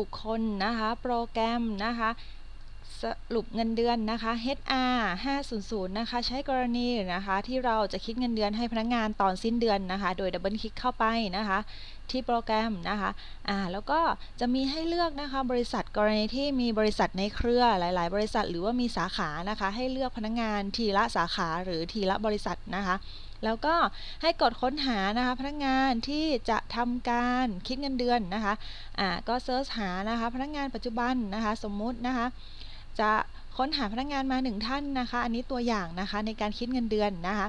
บุคคลนะคะโปรแกรมนะคะสรุปเงินเดือนนะคะ HR 500 นะคะ ใช้กรณีนะคะ ที่เราจะคิดเงินเดือนให้พนักงานตอนสิ้นเดือนนะคะ โดยดับเบิลคลิกเข้าไปนะคะ ที่โปรแกรมนะคะอ่าแล้วก็จะมีให้เลือกนะคะ บริษัทกรณีที่มีบริษัทในเครือหลาย ๆ บริษัทหรือว่ามีสาขานะคะ ให้เลือกพนักงานทีละสาขาหรือทีละบริษัทนะคะ แล้วก็ให้กดค้นหานะคะพนักงานที่จะทำการคิดเงินเดือนนะคะอ่าก็เซิร์ชหานะคะพนักงานปัจจุบันนะคะสมมุตินะคะจะค้นหาพนักงานมาหนึ่งท่านนะคะ อันนี้ตัวอย่างนะคะในการคิดเงินเดือนนะคะ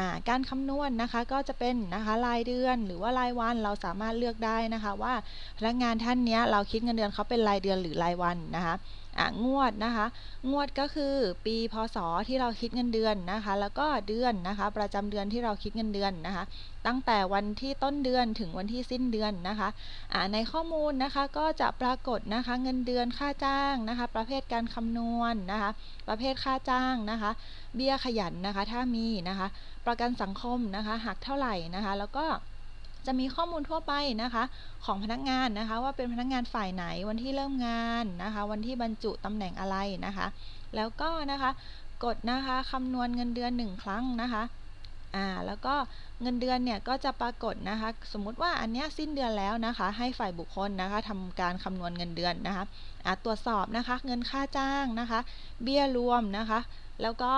ะการคำนวณนนะคะก็จะเป็นนะคะรายเดือนหรือว่ารายวันเราสามารถเลือกได้นะคะว่าพนักงานท่านนี้เราคิดเงินเดือนเขาเป็นรายเดือนหรือรายวันนะคะงวดนะคะ งวดก็คือปีพศที่เราคิดเงินเดือนนะคะ แล้วก็เดือนนะคะ ประจำเดือนที่เราคิดเงินเดือนนะคะ ตั้งแต่วันที่ต้นเดือนถึงวันที่สิ้นเดือนนะคะในข้อมูลนะคะก็จะปรากฏนะคะเงินเดือนค่าจ้างนะคะ ประเภทการคำนวณนะคะ ประเภทค่าจ้างนะคะ เบี้ยขยันนะคะ ถ้ามีนะคะ ประกันสังคมนะคะหักเท่าไหร่นะคะ แล้วก็จะมีข้อมูลทั่วไปนะคะ ของพนักงานนะคะ ว่าเป็นพนักงานฝ่ายไหนวันที่เริ่มงานนะคะ วันที่บรรจุตำแหน่งอะไรนะคะ แล้วก็นะคะกดนะคะคำนวณเงินเดือนหนึ่งครั้งนะคะ อ่าแล้วก็เงินเดือนเนี่ยก็จะปรากฏนะคะ สมมุติว่าอันเนี้ยสิ้นเดือนแล้วนะคะ ให้ฝ่ายบุคคลนะคะทำการคำนวณเงินเดือนนะคะอ่าตรวจสอบนะคะ เงินค่าจ้างนะคะ เบี้ยรวมนะคะ แล้วก็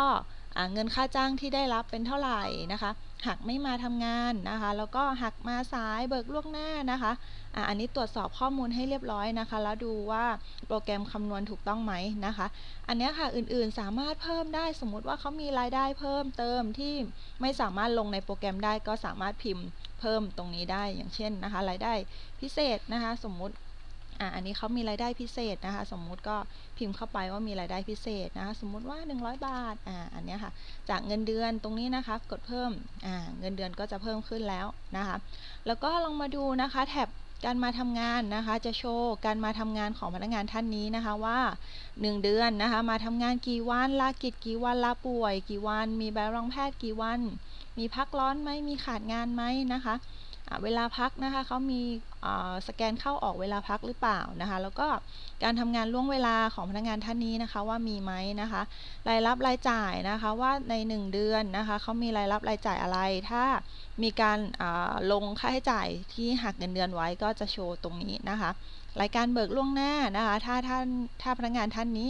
เงินค่าจ้างที่ได้รับเป็นเท่าไหร่นะคะหักไม่มาทำงานนะคะแล้วก็หักมาสายเบิกล่วงหน้านะคะอะอันนี้ตรวจสอบข้อมูลให้เรียบร้อยนะคะ แล้วดูว่าโปรแกรมคำนวณถูกต้องไหมนะคะ อันนี้ค่ะอื่นๆสามารถเพิ่มได้สมมุติว่าเขามีรายได้เพิ่มเติมที่ไม่สามารถลงในโปรแกรมได้ก็สามารถพิมพ์เพิ่มตรงนี้ได้อย่างเช่นนะคะรายได้พิเศษนะคะ สมมุติ อ่าอันนี้เขามีรายได้พิเศษนะคะ สมมุติก็พิมพ์เข้าไปว่ามีรายได้พิเศษนะคะสมมุติว่า 100 บาทอ่าอันนี้ค่ะ จากเงินเดือนตรงนี้นะคะกดเพิ่มอ่าเงินเดือนก็จะเพิ่มขึ้นแล้วนะคะ แล้วก็ลองมาดูนะคะแท็บการมาทำงานนะคะจะโชว์การมาทำงานของพนักงานท่านนี้นะคะว่า 1 เดือนนะคะมาทำงานกี่วันลากิจกี่วันลาป่วย กี่วัน มีใบรับรองแพทย์กี่วัน มีพักร้อนไหมมีขาดงานไหมนะคะเวลาพักนะคะเขามี สแกนเข้าออกเวลาพักหรือเปล่านะคะ แล้วก็การทำงานล่วงเวลาของพนักงานท่านนี้นะคะว่ามีไหมนะคะ รายรับรายจ่ายนะคะว่าใน 1 เดือนนะคะเขามีรายรับรายจ่ายอะไร ถ้ามีการลงค่าใช้จ่ายที่หักเงินเดือนไว้ก็จะโชว์ตรงนี้นะคะรายการเบิกล่วงหน้านะคะ ถ้าท่านถ้าพนักงานท่านนี้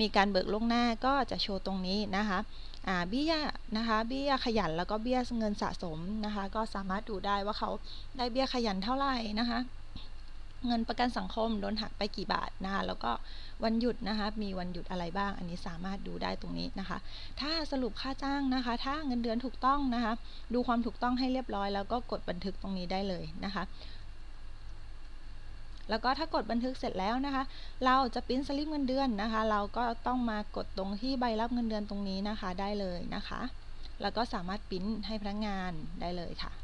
มีการเบิกล่วงหน้าก็จะโชว์ตรงนี้นะคะเบี้ยนะคะเบี้ยขยันแล้วก็เบี้ยเงินสะสมนะคะ ก็สามารถดูได้ว่าเขาได้เบี้ยขยันเท่าไหร่นะคะเงินประกันสังคมโดนหักไปกี่บาทนะคะแล้วก็วันหยุดนะคะมีวันหยุดอะไรบ้าง อันนี้สามารถดูได้ตรงนี้นะคะ ถ้าสรุปค่าจ้างนะคะ ถ้าเงินเดือนถูกต้องนะคะ ดูความถูกต้องให้เรียบร้อย แล้วก็กดบันทึกตรงนี้ได้เลยนะคะแล้วก็ถ้ากดบันทึกเสร็จแล้วนะคะ เราจะพิมพ์สลิปเงินเดือนนะคะ เราก็ต้องมากดตรงที่ใบรับเงินเดือนตรงนี้นะคะได้เลยนะคะ แล้วก็สามารถพิมพ์ให้พนักงานได้เลยค่ะ